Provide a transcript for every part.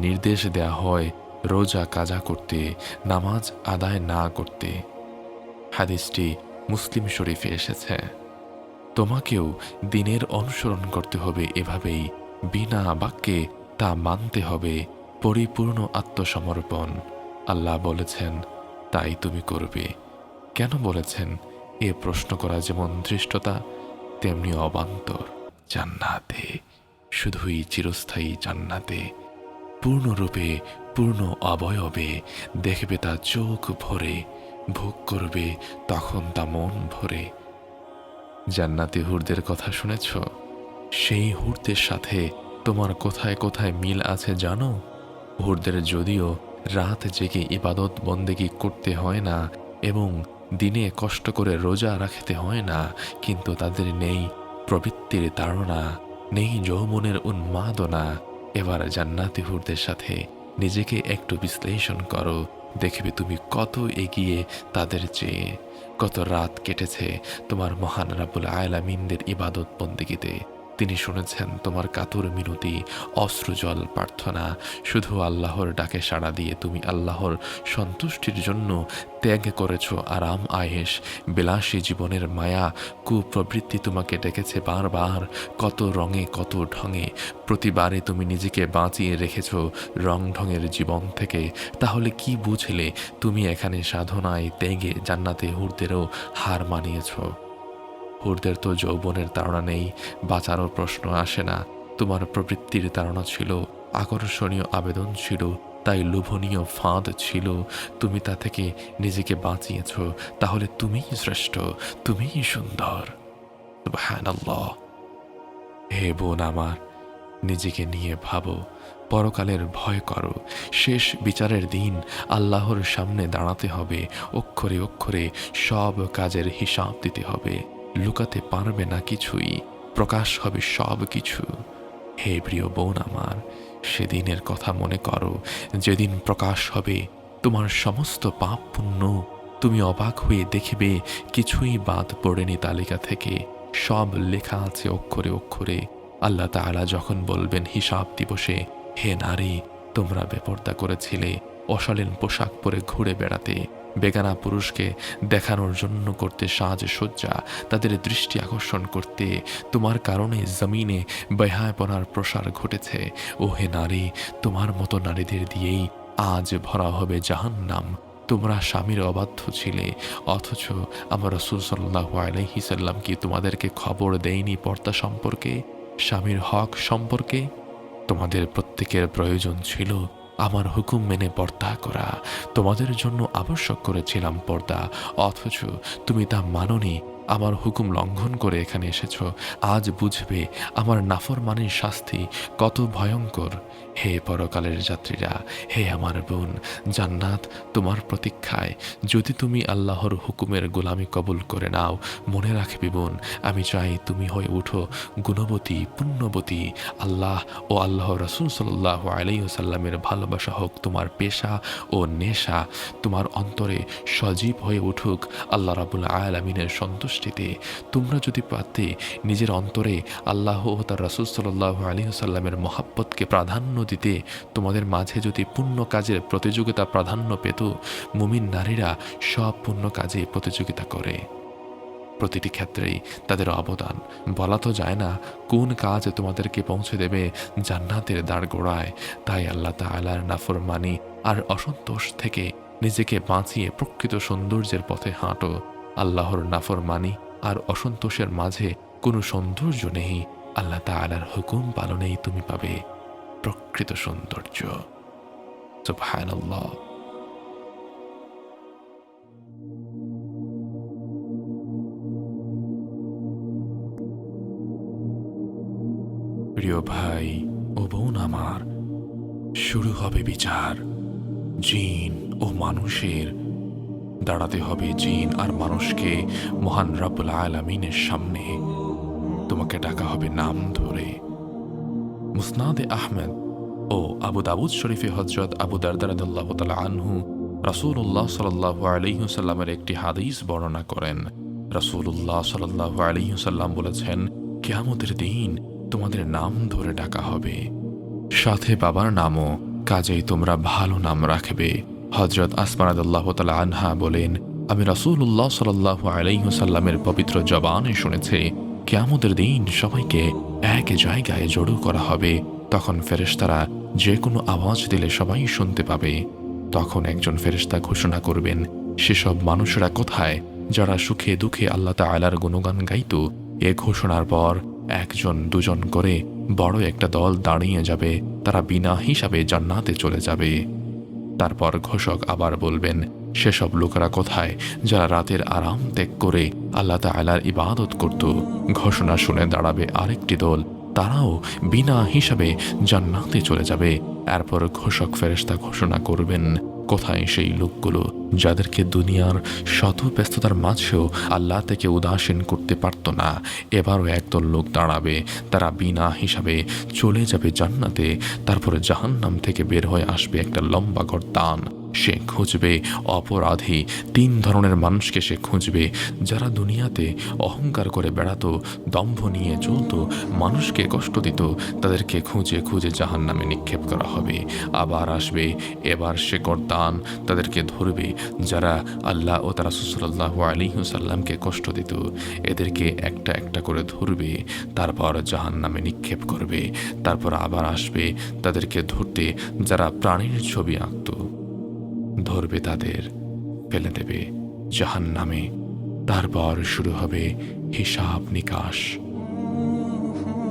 নির্দেশ দেয়া হয় রোজা কাজা করতে, নামাজ আদায় না করতে। হাদিসটি মুসলিম শরীফে এসেছে। তোমাকেও দিনের অনুসরণ করতে হবে এভাবেই, বিনা বাক্যে তা মানতে হবে, পরিপূর্ণ আত্মসমর্পণ। আল্লাহ বলেছেন, তাই তুমি করবে। কেন বলেছেন? এ প্রশ্ন করা যেমন ধৃষ্টতা, তেমনি অবান্তর। জান্নাতে, শুধুই চিরস্থায়ী জান্নাতে। পূর্ণরূপে, পূর্ণ অবয়বে দেখবে তা চোখ ভরে, ভোগ করবে তখন তা মন ভরে। জান্নাতি হুরদের কথা শুনেছ? সেই হুরদের সাথে তোমার কোথায় কোথায় মিল আছে জানো? হুরদের যদিও রাত জেগে ইবাদত বন্দেগি করতে হয় না এবং দিনে কষ্ট করে রোজা রাখতে হয় না, কিন্তু তাদের নেই প্রবৃত্তির তাড়না, নেই যৌবনের উন্মাদনা। এবার জান্নাতি হুরদের সাথে নিজেকে একটু বিশ্লেষণ করো। দেখবে তুমি কত এগিয়ে তাদের চেয়ে, কত রাত কেটেছে তোমার মহান রাবুল আয়লামিনদের ইবাদত বন্দিগিতে তিনি শুনেছেন, তোমার কাতর মিনতি অশ্রুজল প্রার্থনা, শুধু আল্লাহর ডাকে সাড়া দিয়ে তুমি আল্লাহর সন্তুষ্টির জন্য ত্যাগ করেছ। আরাম আয়েস বিলাসী জীবনের মায়া, কুপ্রবৃত্তি তোমাকে ডেকেছে বারবার। কত রঙে, কত ঢঙে, প্রতিবারে তুমি নিজেকে বাঁচিয়ে রেখেছ রং ঢঙের জীবন থেকে। তাহলে কি বুঝলে, তুমি এখানে সাধনায় ত্যাগে জান্নাতে হুরদেরও হার মানিয়েছ? হুরদের তো যৌবনের তাড়না নেই বাঁচারও প্রশ্ন আসে না। তোমার প্রবৃত্তির তাড়না ছিল, আকর্ষণীয় আবেদন ছিল, তাই লোভনীয় ফাঁদ ছিল। তুমি তা থেকে নিজেকে বাঁচিয়েছ, তাহলে তুমিই শ্রেষ্ঠ, তুমিই সুন্দর। সুবহানাল্লাহ। হে বোন আমার, নিজেকে নিয়ে ভাবো, পরকালের ভয় করো। শেষ বিচারের দিন আল্লাহর সামনে দাঁড়াতে হবে, অক্ষরে অক্ষরে সব কাজের হিসাব দিতে হবে। লুকাতে পারবে না কিছুই, প্রকাশ হবে সব কিছু। হে প্রিয় বোন আমার, সেদিনের কথা মনে করো, যেদিন প্রকাশ হবে, তোমার সমস্ত পাপ পুণ্য তুমি অবাক হয়ে দেখবে, কিছুই বাদ পড়েনি তালিকা থেকে। সব লেখা আছে অক্ষরে অক্ষরে। আল্লাহ তাআলা যখন বলবেন হিসাব দিবসে, হে নারী, তোমরা বেপর্দা করেছিলে, অশালীন পোশাক পরে ঘুরে বেড়াতে। বেগানা পুরুষকে দেখানোর জন্য করতে সাজসজ্জা তাদের দৃষ্টি আকর্ষণ করতে, তোমার কারণে জমিনে বেহায়পনার প্রসার ঘটেছে। ও হে নারী, তোমার মতো নারীদের দিয়েই আজ ভরা হবে জাহান্নাম। তোমরা স্বামীর অবাধ্য ছিলে, অথচ আমার রসুল সাল্লাহ আলহিসাল্লাম কি তোমাদেরকে খবর দেয়নি পর্দা সম্পর্কে? স্বামীর হক সম্পর্কে? তোমাদের প্রত্যেকের প্রয়োজন ছিল আমার হুকুম মেনে পর্দা করা। তোমাদের জন্য আবশ্যক করেছিলাম পর্দা। অথচ তুমি তা মাননি, আমার হুকুম লঙ্ঘন করে এখানে এসেছ। আজ বুঝবে, আমার নাফরমানির শাস্তি কত ভয়ঙ্কর। হে পরকালের যাত্রীরা, হে আমার বোন, জান্নাত তোমার প্রতীক্ষায়। যদি তুমি আল্লাহর হুকুমের গোলামি কবুল করে নাও, মনে রাখবে বোন, আমি চাই তুমি হয়ে উঠো গুণবতী, পুণ্যবতী। আল্লাহ ও আল্লাহ রসুল সাল্লাহ আলাইসাল্লামের ভালোবাসা হোক তোমার পেশা ও নেশা। তোমার অন্তরে সজীব হয়ে উঠুক আল্লাহ রাবুল আয়ালামিনের সন্তুষ্টিতে। তোমরা যদি পাতে নিজের অন্তরে আল্লাহ ও তার রসুল সাল্লাহ আলিহসাল্লামের মহাব্বতকে প্রাধান্য দিতে তোমাদের মাঝে যদি পুণ্য কাজের প্রতিযোগিতা প্রাধান্য পেত, মুমিন নারীরা সব পুণ্য কাজে প্রতিযোগিতা করে। প্রতিটি ক্ষেত্রেই তাদের অবদান। বলা তো যায় না, কোন কাজ তোমাদেরকে পৌঁছে দেবে জান্নাতের দাঁড় গোড়ায়। তাই আল্লাহ তালার নাফরমানি আর অসন্তোষ থেকে নিজেকে বাঁচিয়ে প্রকৃত সৌন্দর্যের পথে হাঁটো। আল্লাহর নাফরমানি আর অসন্তোষের মাঝে কোনো সৌন্দর্য নেই। আল্লাহ তালার হুকুম পালনেই তুমি পাবে। প্রকৃত সৌন্দর্য। সুবহানাল্লাহ। প্রিয় ভাই ও বোন আমার, শুরু হবে বিচার। জিন ও মানুষের, দাঁড়াতে হবে জিন আর মানুষকে মহান রাব্বুল আলামিনের সামনে। তোমাকে ডাকা হবে নাম ধরে। মুসনাদে আহমেদ ও আবু দাউদ শরীফে হজরত আবু দারদারাদুল্লাহ তালা আনহু রাসূলুল্লাহ সাল্লাল্লাহু আলাইহি সাল্লামের একটি হাদিস বর্ণনা করেন। রাসূলুল্লাহ সাল্লাল্লাহু আলাইহি সাল্লাম বলেছেন, কেয়ামতের দিন তোমাদের নাম ধরে ডাকা হবে। সাথে বাবার নামও কাজেই তোমরা ভালো নাম রাখবে। হজরত আসমানাদুল্লাহ তালা আনহা বলেন, আমি রাসূলুল্লাহ সাল্লাহ আলাইহসাল্লামের পবিত্র জবানে শুনেছি, কেয়ামতের দিন সবাইকে এক জায়গায় জড়ো করা হবে, তখন ফেরেশতারা যে কোনো আওয়াজ দিলে সবাই শুনতে পাবে। তখন একজন ফেরেশতা ঘোষণা করবেন, সেসব মানুষরা কোথায় যারা সুখে দুঃখে আল্লাহ তাআলার গুণগান গাইত? এ ঘোষণার পর একজন দুজন করে বড় একটা দল দাঁড়িয়ে যাবে, তারা বিনা হিসাবে জান্নাতে চলে যাবে। তারপর ঘোষক আবার বলবেন সেসব লোকেরা কোথায় যারা রাতের আরাম ত্যাগ করে আল্লাহ তাআলার ইবাদত করত? ঘোষণা শুনে দাঁড়াবে আরেকটি দল। তারাও বিনা হিসাবে জান্নাতে চলে যাবে। এরপর ঘোষক ফেরেশতা ঘোষণা করবেন, কোথায় সেই লোকগুলো যাদেরকে দুনিয়ার শত ব্যস্ততার মাঝেও আল্লাহ থেকে উদাসীন করতে পারত না? এবারও একদল লোক দাঁড়াবে। তারা বিনা হিসাবে চলে যাবে জান্নাতে। তারপরে জাহান্নাম থেকে বের হয়ে আসবে একটা লম্বা গর্দান সে খুঁজবে অপরাধী। তিন ধরনের মানুষকে সে খুঁজবে, যারা দুনিয়াতে অহংকার করে বেড়াতো, দম্ভ নিয়ে চলতো, মানুষকে কষ্ট দিত। তাদেরকে খুঁজে খুঁজে জাহান নামে নিক্ষেপ করা হবে। আবার আসবে, এবার সে গর্দান তাদেরকে ধরবে, যারা আল্লাহ ও তারা সুসল্লাহ আলিহসাল্লামকে কষ্ট দিত। এদেরকে একটা একটা করে ধরবে, তারপর জাহান নামে নিক্ষেপ করবে, তারপর আবার আসবে তাদেরকে ধরতে, যারা প্রাণীর ছবি আঁকতো। ধরবে তাদের, ফেলে দেবে জাহান নামে তারপর শুরু হবে হিসাব নিকাশ।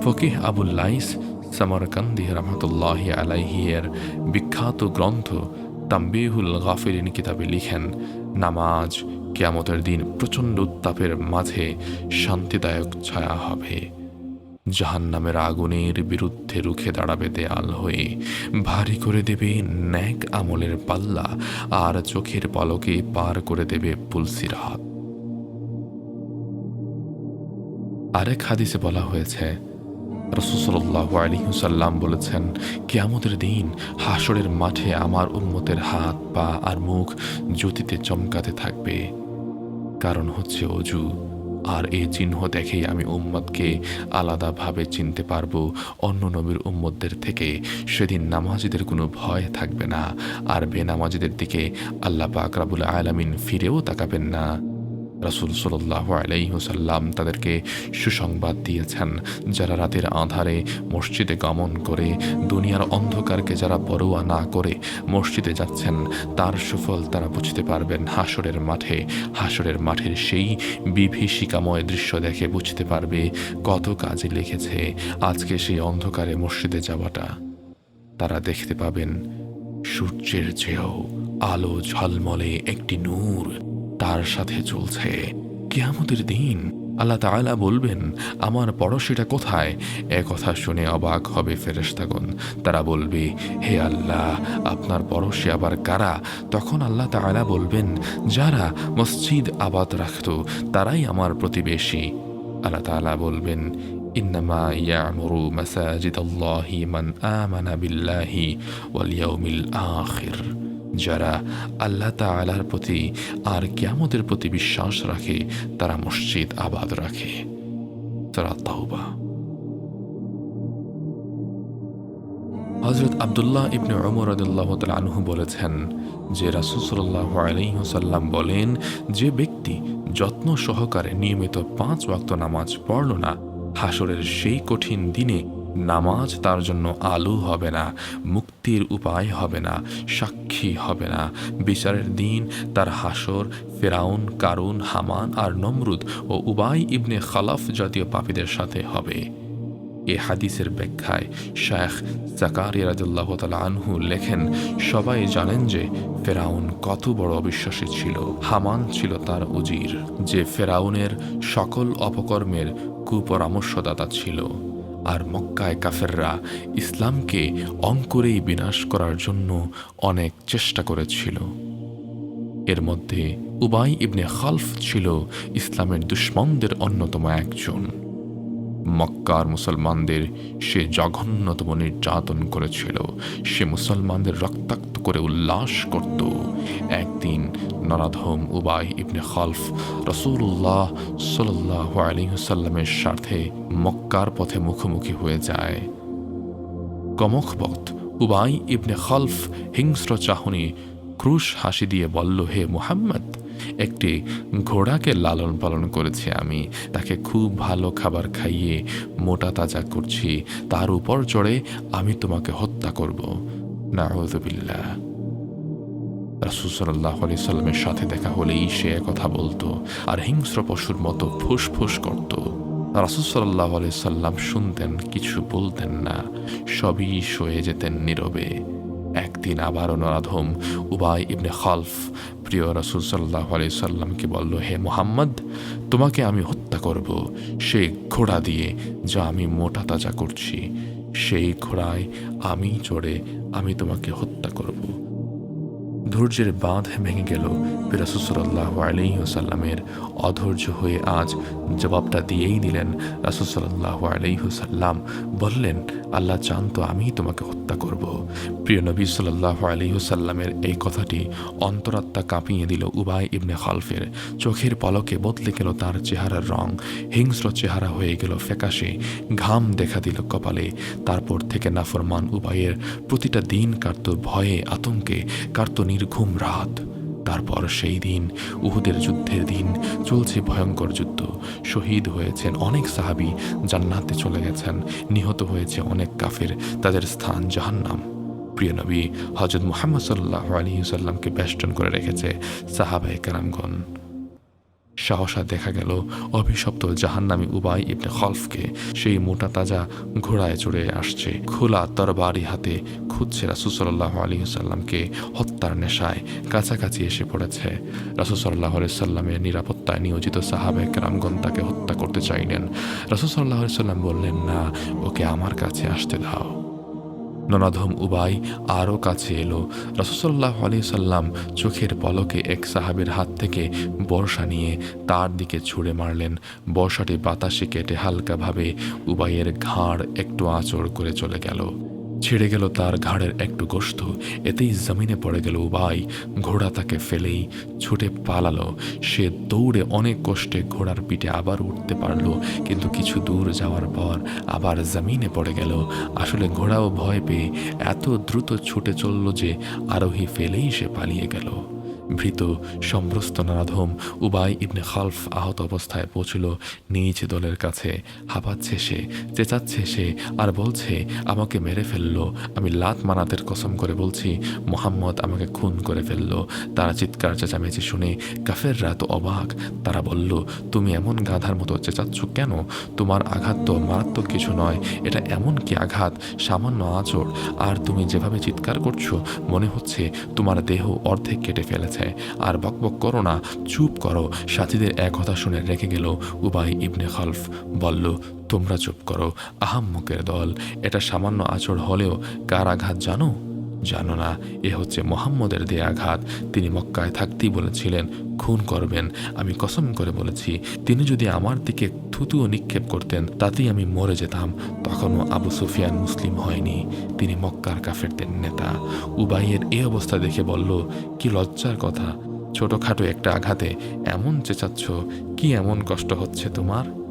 ফকিহ আবুল লাইস সামরকান্দি রহমতুল্লাহ আলাইহিয়ের বিখ্যাত গ্রন্থ তাম্বিহুল গাফিরিন কিতাবে লিখেন, নামাজ কেয়ামতের দিন প্রচণ্ড উত্তাপের মাঝে শান্তিদায়ক ছায়া হবে। জাহান্নামের আগুনের বিরুদ্ধে রুখে দাঁড়াবে দেয়াল হয়ে। ভারী করে দেবে ন্যাক আমলের পাল্লা আর চোখের পলকে পার করে দেবে পুলসিরাত আরেক হাদিসে বলা হয়েছে রসুসল্লাহ আলিহুসাল্লাম বলেছেন, কেয়ামতের দিন হাসরের মাঠে আমার উন্মতের হাত, পা আর মুখ জ্যোতিতে চমকাতে থাকবে। কারণ হচ্ছে অজু। আর এই চিহ্ন দেখেই আমি উম্মদকে আলাদাভাবে চিনতে পারব। অন্য নবীর উম্মতদের থেকে সেদিন নামাজিদের কোনো ভয় থাকবে না। আর বেনামাজিদের দিকে আল্লাহ পাক রাবুল আলামিন ফিরেও তাকাবেন না। রাসুল সাল্লাহ আলাইহুসাল্লাম তাদেরকে সুসংবাদ দিয়েছেন। যারা রাতের আধারে মসজিদে গমন করে, দুনিয়ার অন্ধকারকে যারা পরোয়া না করে মসজিদে যাচ্ছেন, তার সুফল তারা বুঝতে পারবেন হাসরের মাঠে। হাসরের মাঠের সেই বিভীষিকাময় দৃশ্য দেখে বুঝতে পারবে কত কাজে লিখেছে আজকে সেই অন্ধকারে মসজিদে যাওয়াটা। তারা দেখতে পাবেন সূর্যের চেয়েও আলো ঝলমলে একটি নূর। তার সাথে চলছে। কেয়ামতের দিন আল্লাহ তালা বলবেন, আমার পড়শিটা কোথায়? এ কথা শুনে অবাক হবে ফেরেস্তাগণ তারা বলবে, হে আল্লাহ, আপনার পড়শি আবার কারা? তখন আল্লাহ তালা বলবেন, যারা মসজিদ আবাদ রাখত, তারাই আমার প্রতিবেশী। আল্লাহ তালা বলবেন, ইন্নামা ইয়ামরু মাসাজিদ আল্লাহি মান আমানা বিল্লাহি ওয়াল ইয়াউমিল আখির। যারা আল্লাহ তাআলার প্রতি আর কিয়ামতের প্রতি বিশ্বাস রাখে, তারা মসজিদ আবাদ রাখে। তারা তাওবা। হজরত আবদুল্লাহ ইবনে ওমর রদুল্লাহ আনহু বলেছেন যে রাসুসল্লাহ আলহিহসাল্লাম বলেন, যে ব্যক্তি যত্ন সহকারে নিয়মিত পাঁচ ওয়াক্ত নামাজ পড়ল না হাসরের সেই কঠিন দিনে নামাজ তার জন্য আলু হবে না, মুক্তির উপায় হবে না, সাক্ষী হবে না। বিচারের দিন তার হাসর, ফেরাউন, কারুন, হামান আর নমরুদ ও উবাই ইবনে খালাফ জাতীয় পাপীদের সাথে হবে। এ হাদিসের ব্যাখ্যায় শায়েখ জাকারিয়া রাজুল্লাহ তালা আনহু লেখেন, সবাই জানেন যে ফেরাউন কত বড় অবিশ্বাসী ছিল। হামান ছিল তার উজির, যে ফেরাউনের সকল অপকর্মের কুপরামর্শদাতা ছিল। আর মক্কায় কাফেররা ইসলামকে অঙ্কুরেই বিনাশ করার জন্য অনেক চেষ্টা করেছিল। এর মধ্যে উবাই ইবনে খালফ ছিল ইসলামের দুশ্মনদের অন্যতম একজন। মক্কার মুসলমানদের সে জঘন্যতম নির্যাতন করেছিল। সে মুসলমানদের রক্তাক্ত করে উল্লাস করত। একদিন নরাধম উবাই ইবনে খলফ রসুল্লাহ সাল্লাহ আলিহসাল্লামের স্বার্থে মক্কার পথে মুখোমুখি হয়ে যায়। কমখবত উবাই ইবনে খলফ হিংস্র চাহনি ক্রুশ হাসি দিয়ে বলল, হে মুহাম্মদ একটি ঘোড়াকে লালন পালন করেছি আমি। তাকে খুব ভালো খাবার খাইয়ে মোটা তাজা করছি। তার উপর চড়ে আমি তোমাকে হত্যা করব। নাউযুবিল্লাহ রাসুসাল্লাহ আলি সাল্লামের সাথে দেখা হলেই সে কথা বলতো আর হিংস্র পশুর মতো ফুসফুস করত। রাসুসাল্লাহ আলি সাল্লাম শুনতেন, কিছু বলতেন না। সবই সয়ে যেতেন নীরবে। একদিন আবারও নরাধম উবাই ইবনে খলফ প্রিয় রসুল সাল্লাহ আলি সাল্লামকে বলল, হে মোহাম্মদ, তোমাকে আমি হত্যা করব। সেই ঘোড়া দিয়ে যা আমি মোটা তাজা করছি, সেই ঘোড়ায় আমি চড়ে আমি তোমাকে হত্যা করব। ধৈর্যের বাঁধ ভেঙে গেল। রাসুসল্লাহ আলহিহসাল্লামের অধৈর্য হয়ে আজ জবাবটা দিয়েই দিলেন রাসুসল্লাহ আলহিহসাল্লাম বললেন, আল্লাহ চান তো আমি তোমাকে হত্যা করব। প্রিয় নবী সাল্লাহ আলহিহসাল্লামের এই কথাটি অন্তরাত্মা কাঁপিয়ে দিল উবাই ইবনে খালফের। চোখের পলকে বদলে গেল তার চেহারার রং। হিংস্র চেহারা হয়ে গেল ফ্যাকাশে। ঘাম দেখা দিল কপালে। তারপর থেকে নাফরমান উবাইয়ের প্রতিটা দিন কাটত ভয়ে, আতঙ্কে, কাটত নির্ঘুম রাত। তারপর সেই দিন, উহুদের যুদ্ধের দিন, চলছে ভয়ঙ্কর যুদ্ধ। শহীদ হয়েছেন অনেক সাহাবি, জান্নাতে চলে গেছেন। নিহত হয়েছে অনেক কাফের, তাদের স্থান জাহান্নাম। প্রিয় নবী হজরত মোহাম্মদ সাল্লাহ আলী সাল্লামকে বেষ্টন করে রেখেছে সাহাবাই কারামগণ। সাহসা দেখা গেল অভিশপ্ত জাহান্নামী উবাই ইবনে খলফকে। সেই মোটা তাজা ঘোড়ায় চড়ে আসছে। খোলা তরবারি হাতে খুঁজছে রাসুসল্লাহ আলী সাল্লামকে হত্যার নেশায় কাছাকাছি এসে পড়েছে। রাসুসল্লাহ সাল্লামের নিরাপত্তায় নিয়োজিত সাহাবে রামগন তাকে হত্যা করতে চাইলেন। রাসুসল্লাহ সাল্লাম বললেন, না, ওকে আমার কাছে আসতে দাও। ননাধম উবাই আরও কাছে এলো। রসসল্লাহ আলি সাল্লাম চোখের পলকে এক সাহাবের হাত থেকে বর্ষা নিয়ে তার দিকে ছুঁড়ে মারলেন। বর্ষাটি বাতাসে কেটে হালকাভাবে উবাইয়ের ঘাড় একটু আঁচড় করে চলে গেল। ছেড়ে গেল তার ঘাড়ের একটু গোস্ত এতেই জমিনে পড়ে গেল উবাই। ঘোড়া তাকে ফেলেই ছুটে পালালো। সে দৌড়ে অনেক কষ্টে ঘোড়ার পিঠে আবার উঠতে পারল। কিন্তু কিছু দূর যাওয়ার পর আবার জমিনে পড়ে গেল। আসলে ঘোড়াও ভয় পেয়ে এত দ্রুত ছুটে চলল যে আরোহী ফেলেই সে পালিয়ে গেল। ভীত সম্ভ্রস্ত নারাধম উবাই ইবনে খালফ আহত অবস্থায় পৌঁছল নিজ দলের কাছে। হাঁপাচ্ছে সে, চেঁচাচ্ছে সে আর বলছে, আমাকে মেরে ফেলল। আমি লাত মানাতের কসম করে বলছি, মোহাম্মদ আমাকে খুন করে ফেলল। তারা চিৎকার চেঁচামেচি শুনে কাফেররা তো অবাক। তারা বলল, তুমি এমন গাধার মতো চেঁচাচ্ছ কেন? তোমার আঘাত তো মারাত্মক কিছু নয়। এটা এমন কি আঘাত? সামান্য আঁচড়। আর তুমি যেভাবে চিৎকার করছ, মনে হচ্ছে তোমার দেহ অর্ধেক কেটে ফেলেছে। আর বকবক করো না, চুপ করো। সাথীদের এক কথা শুনে রেখে গেল উবাই ইবনে খলফ। বলল, তোমরা চুপ করো, আহাম্মকের দল। এটা সামান্য আচর হলেও কার আঘাত জানো? জানো না, এ হচ্ছে মোহাম্মদের দেয়া আঘাত। তিনি মক্কায় থাকতেই বলেছিলেন, খুন করবেন। আমি কসম করে বলেছি, তিনি যদি আমার দিকে থুতুও নিক্ষেপ করতেন, তাতেই আমি মরে যেতাম। তখনও আবু সুফিয়ান মুসলিম হয়নি। তিনি মক্কার কাফেরদের নেতা। উবাইয়ের এই অবস্থা দেখে বলল, কি লজ্জার কথা। ছোটখাটো একটা আঘাতে এমন চেঁচাচ্ছ, কি এমন কষ্ট হচ্ছে তোমার?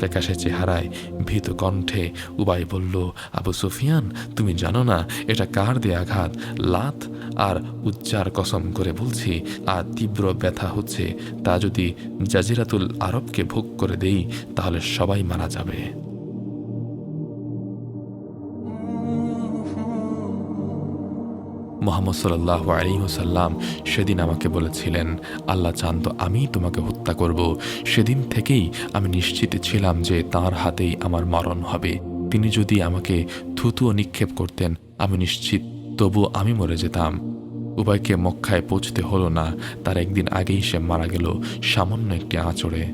প্রকাশের চেহারায় ভীত কণ্ঠে উবাই বলল, আবু সুফিয়ান, তুমি জানো না, এটা কার দিয়ে আঘাত? লাত আর উচ্চার কসম করে বলছি, আর তীব্র ব্যথা হচ্ছে। তা যদি জাজিরাতুল আরবকে ভোগ করে দেই, তাহলে সবাই মারা যাবে। মোহাম্মদ সাল্লাহ আলিহসাল্লাম সেদিন আমাকে বলেছিলেন, আল্লাহ চান তো আমি তোমাকে হত্যা করব। সেদিন থেকেই আমি নিশ্চিত ছিলাম যে তার হাতেই আমার মরণ হবে। তিনি যদি আমাকে থুতুও নিক্ষেপ করতেন, আমি নিশ্চিত তবু আমি মরে যেতাম। উভয়কে মক্কায় পৌঁছতে হলো না। তার একদিন আগেই সে মারা গেল সামান্য একটি আঁচড়ে।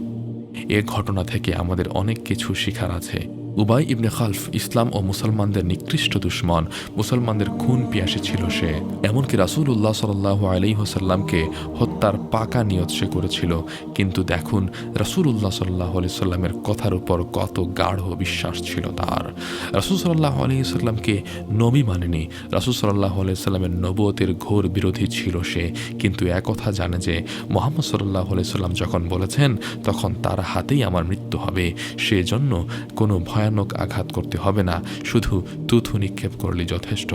এ ঘটনা থেকে আমাদের অনেক কিছু শিখার আছে। উবাই ইবনে খালফ ইসলাম ও মুসলমানদের নিকৃষ্ট দুশ্মন। মুসলমানদের খুন পিয়াসে ছিল সে। এমনকি রাসুল উল্লাহ সাল্লাহ আলি হোসাল্লামকে হত্যার পাকা নিয়ত সে করেছিল। কিন্তু দেখুন রাসুল উল্লাহ সাল্লাহ আলি সাল্লামের কথার উপর কত গাঢ় বিশ্বাস ছিল তার। রাসুল সাল্লাহ আলি সাল্লামকে নবী মানেনি। রাসুল সাল্লাহ আলি সাল্লামের নবতের ঘোর বিরোধী ছিল সে। কিন্তু একথা জানে যে, মোহাম্মদ সাল্লাহ আলি সাল্লাম যখন বলেছেন, তখন তার হাতেই আমার মৃত্যু হবে। সেজন্য কোনো ভয়ানক আঘাত করতে হবে না। শুধু তুথু নিক্ষেপ করলে যথেষ্ট।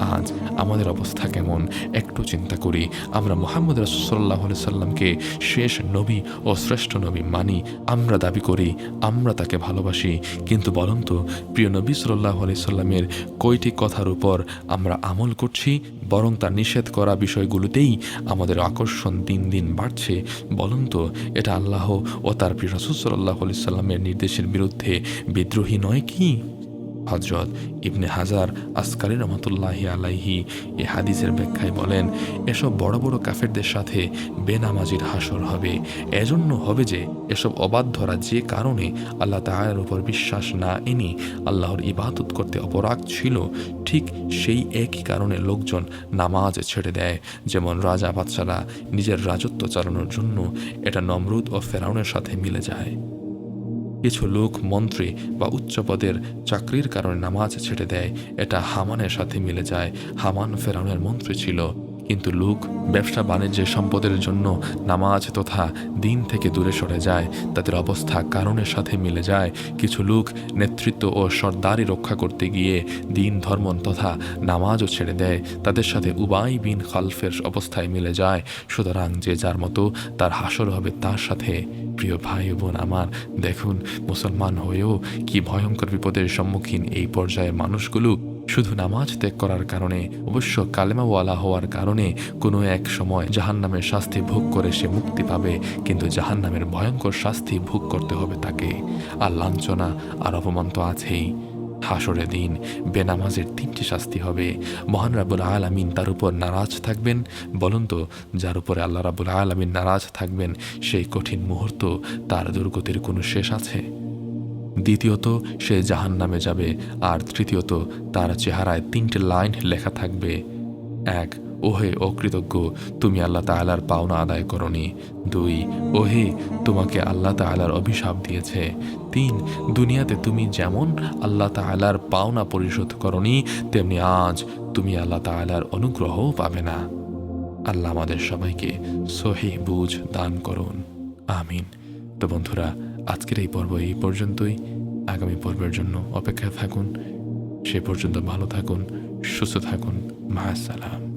আজ আমাদের অবস্থা কেমন? একটু চিন্তা করি। আমরা মোহাম্মদ রসুল্লাহ সাল্লামকে শেষ নবী ও শ্রেষ্ঠ নবী মানি। আমরা দাবি করি, আমরা তাকে ভালোবাসি। কিন্তু বলুন তো, প্রিয় নবী সাল্লাহ সাল্লামের কয়টি কথার উপর আমরা আমল করছি? বরং তার নিষেধ করা বিষয়গুলোতেই আমাদের আকর্ষণ দিন দিন বাড়ছে। বলুন তো, এটা আল্লাহ ও তার প্রিয় রসুল সাল্লাহ সাল্লামের নির্দেশের বিরুদ্ধে বিদ্রোহী নয় কি? হজরত ইবনে হাজার আসকারি রহমতুল্লাহি আলাইহি এ হাদিসের ব্যাখ্যায় বলেন, এসব বড় বড় কাফেরদের সাথে বেনামাজির হাসর হবে। এজন্য হবে যে এসব অবাধ্যরা যে কারণে আল্লাহ তাহার উপর বিশ্বাস না এনে আল্লাহর ইবাদত করতে অপরাগ ছিল, ঠিক সেই একই কারণে লোকজন নামাজ ছেড়ে দেয়। যেমন রাজা বাচ্চারা নিজের রাজত্ব চালানোর জন্য এটা নমরুদ ও ফেরাউনের সাথে মিলে যায়। কিছু লোক মন্ত্রী বা উচ্চপদের চাকরির কারণে নামাজ ছেড়ে দেয়। এটা হামানের সাথে মিলে যায়। হামান ফেরাউনের মন্ত্রী ছিল। কিন্তু লোক, ব্যবসা বাণিজ্যের সম্পদের জন্য নামাজ তথা দিন থেকে দূরে সরে যায়। তাদের অবস্থা কারণের সাথে মিলে যায়। কিছু লোক, নেতৃত্ব ও সর্দারি রক্ষা করতে গিয়ে দিন, ধর্ম তথা নামাজও ছেড়ে দেয়। তাদের সাথে উবাই বিন খালফের অবস্থায় মিলে যায়। সুতরাং যে যার মতো তার হাসর হবে তার সাথে। প্রিয় ভাই বোন আমার, দেখুন, মুসলমান হয়েও কি ভয়ঙ্কর বিপদের সম্মুখীন এই পর্যায়ে মানুষগুলো। শুধু নামাজ ত্যাগ করার কারণে, অবশ্য কালেমাওয়ালা হওয়ার কারণে কোনো এক সময় জাহান্নামের শাস্তি ভোগ করে সে মুক্তি পাবে, কিন্তু জাহান্নামের ভয়ঙ্কর শাস্তি ভোগ করতে হবে তাকে। আর লাঞ্ছনা আর অপমান তো আছেই। হাসরে দিন বেনামাজের তিনটি শাস্তি হবে। মহান রাবুল আলামিন তার উপর নারাজ থাকবেন। বলুন তো, যার উপরে আল্লাহ রাবুল আলামিন নারাজ থাকবেন, সেই কঠিন মুহূর্ত তার দুর্গতির কোনো শেষ আছে? দ্বিতীয়ত, সে জাহান নামে যাবে, আর তৃতীয়ত, তার চেহারায় তিনটে লাইন লেখা থাকবে। এক, ওহে অকৃতজ্ঞ তুমি আল্লাহ তাআলার পাওনা আদায় করনি। দুই, ওহে, তোমাকে আল্লাহ তাআলার অভিশাপ দিয়েছে। তিন, দুনিয়াতে তুমি যেমন আল্লাহ তাআলার পাওনা পরিশোধ করনি, তেমনি আজ তুমি আল্লাহ তাআলার অনুগ্রহও পাবে না। আল্লাহ আমাদের সবাইকে সহি বুঝ দান করুন। আমিন। তো বন্ধুরা আজকের এই পর্ব এই পর্যন্তই। আগামী পর্বের জন্য অপেক্ষা থাকুন। সে পর্যন্ত ভালো থাকুন, সুস্থ থাকুন। মা সালাম